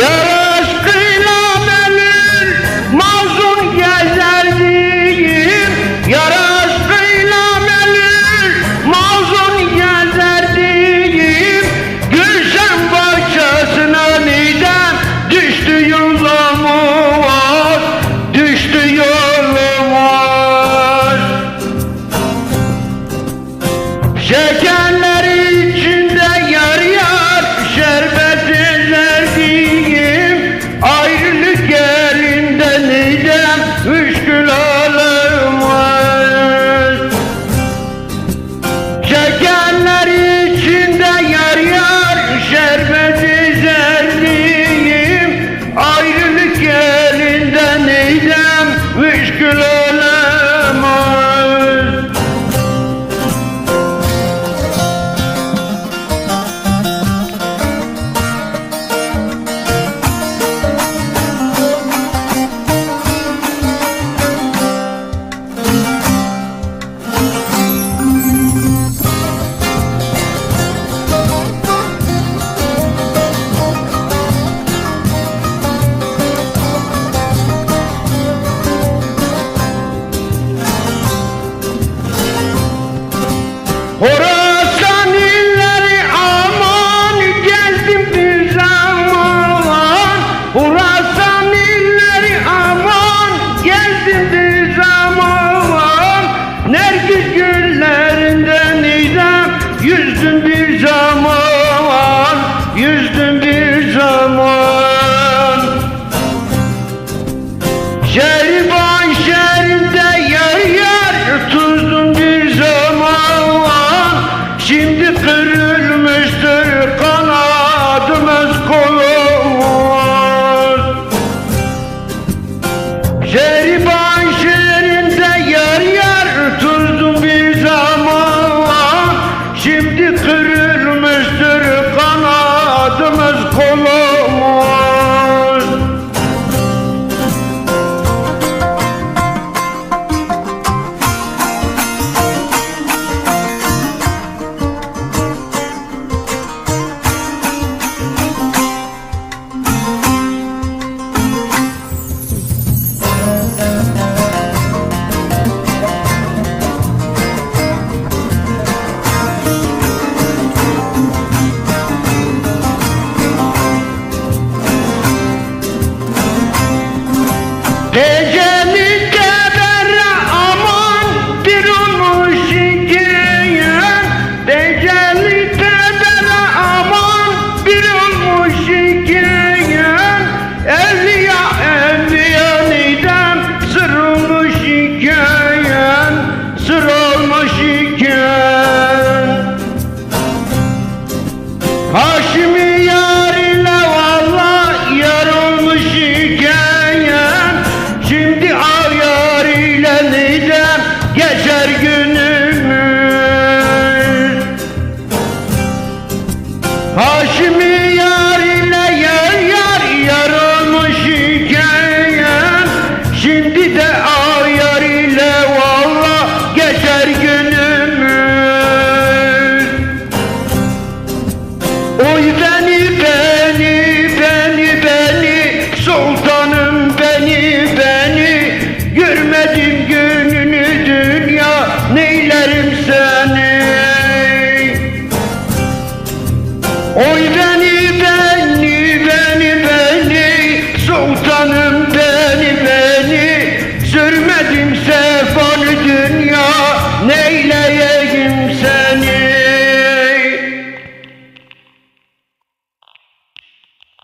Yar aşkıyla benim mazlum gezerdim. Yar aşkıyla benim mazlum gezerdim. Neden düştü yolumuz Düştü yolumuz Şekerler Dracula! Eceli gebere aman bir olmuş ikiye. Eceli gebere aman bir olmuş ikiye. Evliya evliya neden sır olmuş ikiye. Sır olmuş Haşimi Geçer günü ওই রানীতে